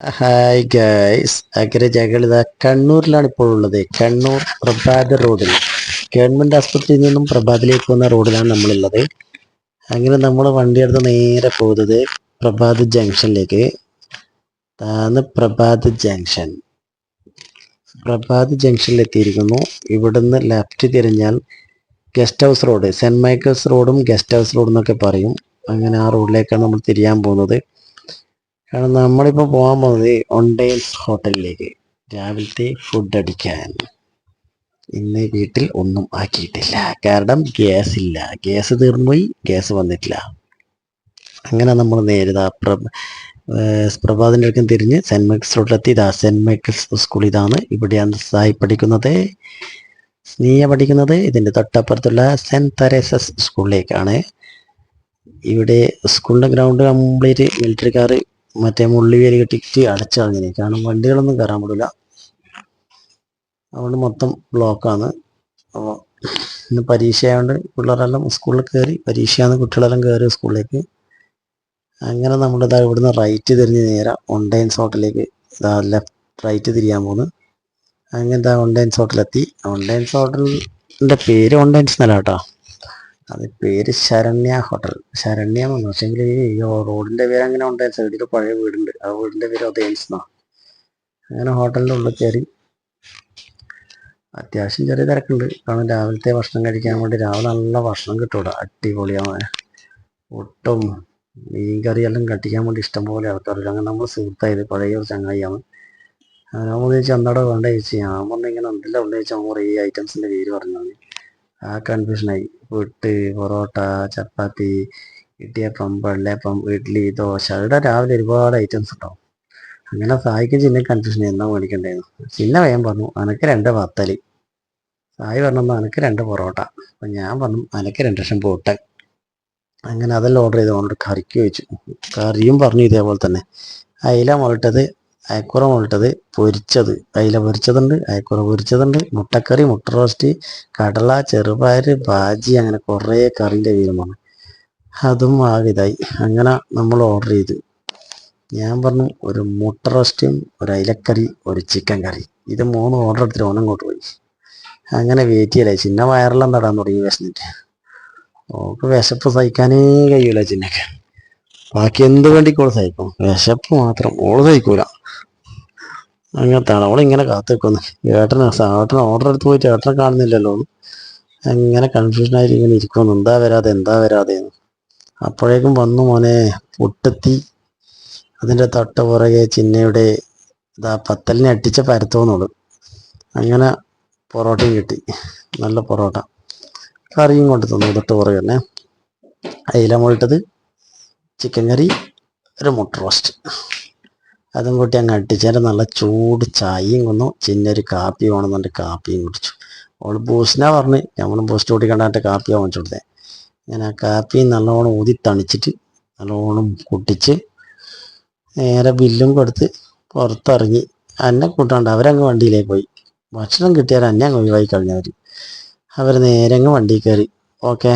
Hi guys അഗ്രജകളിത കണ്ണൂരിലാണ് ഇപ്പോൾ ഉള്ളത്. കണ്ണൂർ പ്രഭാത റോഡിൽ. ഗവൺമെന്റ് ആസ്പത്രിയിൽ നിന്നും പ്രഭാതിലേക്ക് പോകുന്ന റോഡിലാണ് നമ്മളുള്ളത്. അങ്ങനെ നമ്മൾ വണ്ടി എടുത്ത് നേരെ പോകുന്നത് പ്രഭാത് ജംഗ്ഷനിലേക്ക്. താന്ന് പ്രഭാത് ജംഗ്ഷൻ. പ്രഭാത് ജംഗ്ഷനിൽ എത്തിയിരിക്കുന്നു. ഇവിടുന്ന് left തിരിഞ്ഞാൽ guest house road saint Michael's റോഡും ഗസ്റ്റ് ഹൗസ് റോഡും എന്നൊക്കെ പറയും. അങ്ങനെ ആ റോഡിലേക്കാണ് നമ്മൾ തിരിയാൻ പോകുന്നത്. കാരണം നമ്മളിപ്പോൾ പോകാൻ പോകുന്നത് ഒണ്ടേൽസ് ഹോട്ടലിലേക്ക്. രാവിലത്തെ ഫുഡ് അടിക്കാൻ. ഇന്ന് വീട്ടിൽ ഒന്നും ആക്കിയിട്ടില്ല. കാരണം ഗ്യാസ് ഇല്ല. ഗ്യാസ് തീർന്നുപോയി. ഗ്യാസ് വന്നിട്ടില്ല. അങ്ങനെ നമ്മൾ നേരിത പ്രഭ പ്രഭാതിന്റെ അടുക്കം തിരിഞ്ഞ് സെന്റ് മൈക്കിൾസ് റോഡിലെത്തി ഇതാ സെന്റ് മൈക്കിൾസ് സ്കൂൾ ഇതാണ്. ഇവിടെയാണ് സായി പഠിക്കുന്നത്. സ്നീയ പഠിക്കുന്നത്. ഇതിന്റെ തൊട്ടപ്പുറത്തുള്ള സെന്റ് തെരേസസ് സ്കൂളിലേക്കാണ്. ഇവിടെ സ്കൂളിന്റെ ഗ്രൗണ്ട് കംപ്ലീറ്റ് മിലിറ്ററിക്കാർ മറ്റേ മുള്ളിവേലി കെട്ടിട്ട് അടച്ചു കളഞ്ഞിന്. കാരണം വണ്ടികളൊന്നും കയറാൻ പറ്റില്ല അതുകൊണ്ട് മൊത്തം ബ്ലോക്കാണ് അപ്പോൾ ഇന്ന് പരീക്ഷ ആയതുകൊണ്ട് പിള്ളേരെല്ലാം സ്കൂളിൽ കയറി പരീക്ഷയാണ് കുട്ടികളെല്ലാം കയറി സ്കൂളിലേക്ക് അങ്ങനെ നമ്മൾ ഇതാ ഇവിടുന്ന് റൈറ്റ് തിരിഞ്ഞ് നേരെ ഒണ്ടൈൻസ് ഹോട്ടലിലേക്ക് ഇതാ ലെഫ്റ്റ് റൈറ്റ് തിരിയാൻ പോകുന്നു അങ്ങനെ ഇതാ ഒണ്ടൈൻസ് ഹോട്ടലെത്തി ഒണ്ടൈൻസ് ഹോട്ടലിന്റെ പേര് ഒണ്ടൈൻസ് എന്നല്ല കേട്ടോ. അത് പേര് ശരണ്യ ഹോട്ടൽ. ശരണ്യ എന്ന് ഈ റോഡിന്റെ പേര് അങ്ങനെ ഉണ്ട്. സൈഡിൽ പഴയ വീടുണ്ട്. ആ വീടിന്റെ പേര് എന്നാ അങ്ങനെ ഹോട്ടലിന്റെ ഉള്ളിൽ കയറി അത്യാവശ്യം ചെറിയ തിരക്കുണ്ട്. കാരണം രാവിലത്തെ ഭക്ഷണം കഴിക്കാൻ വേണ്ടി രാവിലെ നല്ല ഭക്ഷണം കിട്ടൂട അടിപൊളിയാണ്. ഒട്ടും മീൻ കറിയെല്ലാം കട്ടിക്കാൻ വേണ്ടി ഇഷ്ടംപോലെ ആൾക്കാരില്ല അങ്ങനെ നമ്മൾ സുഹൃത്തായത് പഴയ ഒരു ചങ്ങായിയാണ്. ഞാൻ ചോദിച്ചു എന്താടോ വേണ്ട? ചോദിച്ചു. ഞാൻ പറഞ്ഞിങ്ങനെ എന്തെല്ലാം ഉണ്ട് ചോദിച്ചാൽ ഐറ്റംസിന്റെ പേര് പറഞ്ഞു ആ കൺഫ്യൂഷനായി പുട്ട് പൊറോട്ട ചപ്പാത്തി ഇടിയപ്പം വെള്ളയപ്പം ഇഡ്ഡലി ദോശ. ഇവിടെ രാവിലെ ഒരുപാട് ഐറ്റംസ് ഉണ്ടാവും അങ്ങനെ സായിക്കും ചിന്ന കൺഫ്യൂഷൻ എന്താ മേടിക്കണ്ടേന്ന് ചിന്ന വേഗം പറഞ്ഞു അനക്ക് രണ്ട് വത്തൽ. സായി പറഞ്ഞു അനക്ക് രണ്ട് പൊറോട്ട. അപ്പം ഞാൻ പറഞ്ഞു അനക്ക് രണ്ട് ലക്ഷം പൊട്ട. അങ്ങനെ അതെല്ലാം ഓർഡർ ചെയ്ത് കൊണ്ട് കറിക്ക് വെച്ചു. കറിയും പറഞ്ഞു ഇതേപോലെ തന്നെ. അയില മുളട്ടത് അയക്കുറ മുട്ടത് പൊരിച്ചത്. അയില പൊരിച്ചതുണ്ട് അയക്കുറ പൊരിച്ചതുണ്ട്. മുട്ടക്കറി മുട്ട റോസ്റ്റ് കടല ചെറുപയർ ബാജി അങ്ങനെ കുറേ കറിന്റെ വീരമാണ് അതും ആകിതായി അങ്ങനെ നമ്മൾ ഓർഡർ ചെയ്തു. ഞാൻ പറഞ്ഞു ഒരു മുട്ട റോസ്റ്റും ഒരു അയിലക്കറി ഒരു ചിക്കൻ കറി. ഇത് മൂന്ന് ഓർഡർ എടുത്തിട്ട് ഓണം അങ്ങോട്ട് പോയി. അങ്ങനെ വെയിറ്റ് ചെയ്യലേ ചിന്ന വയറെല്ലാം തടാൻ തുടങ്ങി വിശന്നിട്ട്. ഓക്ക് വിശപ്പ് സഹിക്കാനേ കഴിയൂല ചിന്നക്ക്. ബാക്കി എന്ത് വേണ്ടിക്കോൾ സഹിക്കും. വിശപ്പ് മാത്രം. ഓൾ സഹിക്കൂല. അങ്ങനത്തെ അവളിങ്ങനെ കാത്തു നിൽക്കുന്നു ഏട്ടന് ഓർഡർ എടുത്ത് പോയിട്ട് ഏട്ടനെ കാണുന്നില്ലല്ലോ. അങ്ങനെ കൺഫ്യൂഷനായിട്ട് ഇങ്ങനെ ഇരിക്കുന്നു. എന്താ വരാതെ എന്താ വരാതെ അപ്പോഴേക്കും വന്നു മോനെ പൊട്ടെത്തി അതിന്റെ തൊട്ട് പുറകെ ചിന്നയുടെ ഇതാ പത്തലിനെ അട്ടിച്ച പരത്തോന്നുള്ളു അങ്ങനെ പൊറോട്ടയും കിട്ടി. നല്ല പൊറോട്ട. കറിയും കൊണ്ട് തന്നു തൊട്ട് പുറകെ തന്നെ. അയില ചിക്കൻ കറി ഒരു മുട്ട റോസ്റ്റ് അതും കൂട്ടി അങ്ങ് അട്ടിച്ചേരെ നല്ല ചൂട് ചായയും കൊന്നു. ചിന്നൊരു കാപ്പി വേണമെന്നുണ്ട്. കാപ്പിയും കുടിച്ചു. അവൾ ബൂസ്റ്റിനാ പറഞ്ഞ് നമ്മൾ ബൂസ്റ്റ് കുടിക്കണ്ടായിട്ട് കാപ്പിയാണ് വാങ്ങിച്ചു കൊടുത്തേ. ഞാൻ ആ കാപ്പി നല്ലോണം ഊതി തണിച്ചിട്ട് നല്ലോണം കുട്ടിച്ച് നേരെ ബില്ലും കൊടുത്ത് പുറത്തിറങ്ങി. എന്നെ കൂട്ടാണ്ട് അവരങ്ങ് വണ്ടിയിലേക്ക് പോയി. ഭക്ഷണം കിട്ടിയാൽ എന്നെ അങ്ങ് ഒഴിവായി കഴിഞ്ഞവർ അവർ നേരെ അങ്ങ് വണ്ടി കയറി. ഓക്കെ.